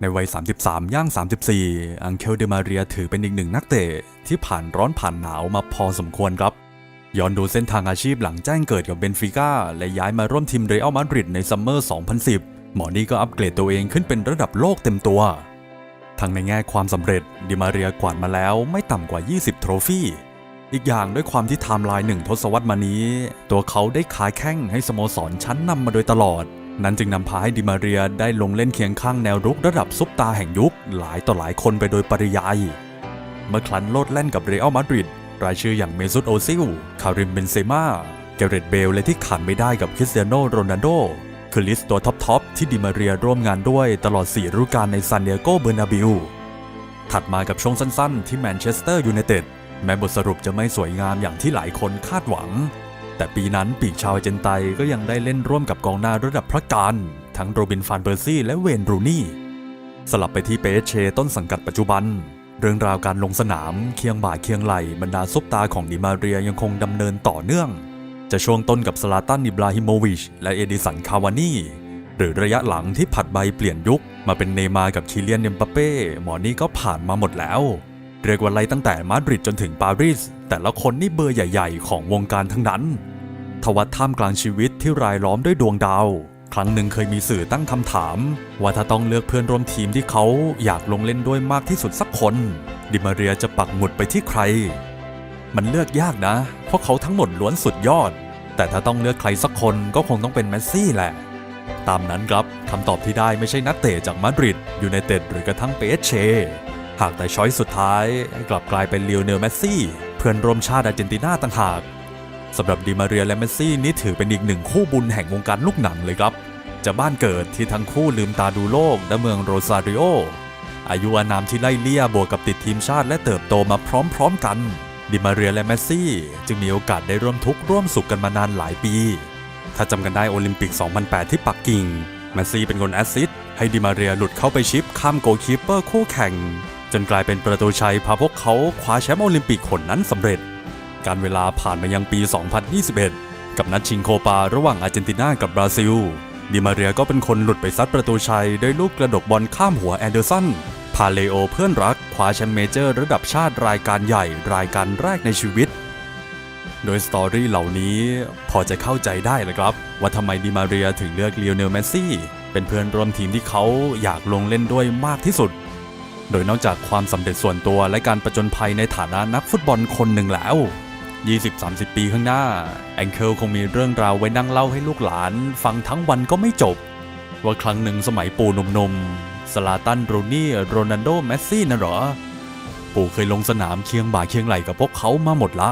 ในวัย 33 ย่าง 34 อังเคลเดมาเรียถือเป็นอีกหนึ่งนักเตะที่ผ่านร้อนผ่านหนาวมาพอสมควรครับ ย้อนดูเส้นทางอาชีพหลังแจ้งเกิดกับเบนฟิก้า และย้ายมาร่วมทีมเรอัลมาดริดในซัมเมอร์ 2010 หมอนี่ก็อัปเกรดตัวเองขึ้นเป็นระดับโลกเต็มตัว ทั้งในแง่ความสำเร็จดิมาเรียกวาดมาแล้วไม่ต่ำกว่า 20 โทรฟี่อีกอย่างด้วยความที่ไทม์ไลน์หนึ่งทศวรรษมานี้ ตัวเขาได้ขายแข้งให้สโมสรชั้นนำมาโดยตลอด นั้นจึงนำพาให้ดิมาเรียได้ลงเล่นเคียงข้างแนวรุกระดับซุปตาแห่งยุคหลายต่อหลายคนไปโดยปริยาย เมื่อคลันโลดแล่นกับเรอัลมาดริดรายชื่ออย่างเมซุตโอซิล คาริมเบนเซม่า เกเรตเบลและที่ขาดไม่ได้กับคริสเตียโนโรนัลโด คือลิสต์ตัวท็อปๆที่ดิมาเรียร่วมงานด้วยตลอด 4 ฤดูกาลในซานเดียโกเบอร์นาบิลถัดมากับช่วงสั้นๆ ที่แมนเชสเตอร์ยูไนเต็ดแม้บทสรุปจะไม่สวยงามอย่างที่หลายคนคาดหวัง แต่ปีนั้นปีกชาวเจนไตก็ยังได้เล่นร่วมกับกองหน้าระดับพระการทั้งโรบินฟานเบอร์ซี่และเวนรูนี่ สลับไปที่เปเชต้นสังกัดปัจจุบัน เรื่องราวการลงสนามเคียงบ่าเคียงไหลบรรดาซุปตาของดิมาเรียยังคงดำเนินต่อเนื่อง จะช่วงต้นกับสลาตันอิบราฮิโมวิชและเอดิสันคาวานีหรือระยะหลังที่ผัดใบเปลี่ยนยุคมาเป็นเนมาร์กับคิเลียนเนมปาเป้หมอนี่ก็ผ่านมาหมดแล้วเรียกว่าไล่ตั้งแต่มาดริดจนถึงปารีสแต่ละคนนี่เบอร์ใหญ่ ๆ ของวงการทั้งนั้น ทวัดท่ามกลางชีวิตที่รายล้อมด้วยดวงดาว ครั้งหนึ่งเคยมีสื่อตั้งคำถาม ว่าถ้าต้องเลือกเพื่อนร่วมทีมที่เขาอยากลงเล่นด้วยมากที่สุดสักคน ดิมาเรียจะปักหมุดไปที่ใคร มันเลือกยากนะ เพราะเขาทั้งหมดล้วนสุดยอด แต่ถ้าต้องเลือกใครสักคนก็คงต้องเป็นเมสซี่แหละ ตามนั้นครับคำตอบที่ได้ไม่ใช่นักเตะจากมาดริดยูไนเต็ดหรือกระทั่งเปเชหากแต่ช้อยสุดท้ายกลับกลายเป็นเล o เนลเมสซี่ เพื่อนร่วมชาติอาร์เจนตินาต่างหาก สำหรับดิมาเรียและเมสซี่นี่ถือเป็นอีกหนึ่งคู่บุญแห่งวงการลูกหนังเลยครับ จะบ้านเกิดที่ทั้งคู่ลืมตาดูโลกณเมืองโรซาริโอ อายุอานามที่ไล่เลี่ยบวกกับติดทีมชาติและเติบโตมาพร้อมๆกัน ดิมาเรียและเมสซี่ จึงมีโอกาสได้ร่วมทุกข์ร่วมสุขกันมานานหลายปี ถ้าจำกันได้โอลิมปิก 2008 ที่ปักกิ่งเมสซี่เป็นคนแอสซิสต์ให้ดิมาเรียหลุดเข้าไปชิปข้ามโกลคีปเปอร์คู่แข่ง จนกลายเป็นประตูชัยพาพวกเขาคว้าแชมป์โอลิมปิกคนนั้นสำเร็จ การเวลาผ่านมายังปี 2021 กับนัดชิงโคปาระหว่างอาร์เจนตินากับบราซิล ดิมาเรียก็เป็นคนหลุดไปซัดประตูชัยด้วยลูกกระดกบอลข้ามหัวแอนเดอร์สัน พาเลโอเพื่อนรักคว้าแชมป์เมเจอร์ระดับชาติรายการใหญ่รายการแรกในชีวิต โดยสตอรี่เหล่านี้พอจะเข้าใจได้เลยครับ ว่าทำไมดิมาเรียถึงเลือกเล o เนลเมสซี่เป็นเพื่อนร่วมทีมที่เขาอยากลงเล่นด้วยมากที่สุด โดยนอกจากความสำเร็จส่วนตัวและการประจนภัยในฐานะนักฟุตบอลคนหนึ่งแล้ว 20-30 ปีข้างหน้า แองเคิลคงมีเรื่องราวไว้นั่งเล่าให้ลูกหลาน ฟังทั้งวันก็ไม่จบ ว่าครั้งหนึ่งสมัยปู่หนุ่มๆสลาตันโรนี่โรนันโดแมสซี่นะเหรอ ปู่เคยลงสนามเคียงบ่าเคียงไหลกับพวกเขามาหมดละ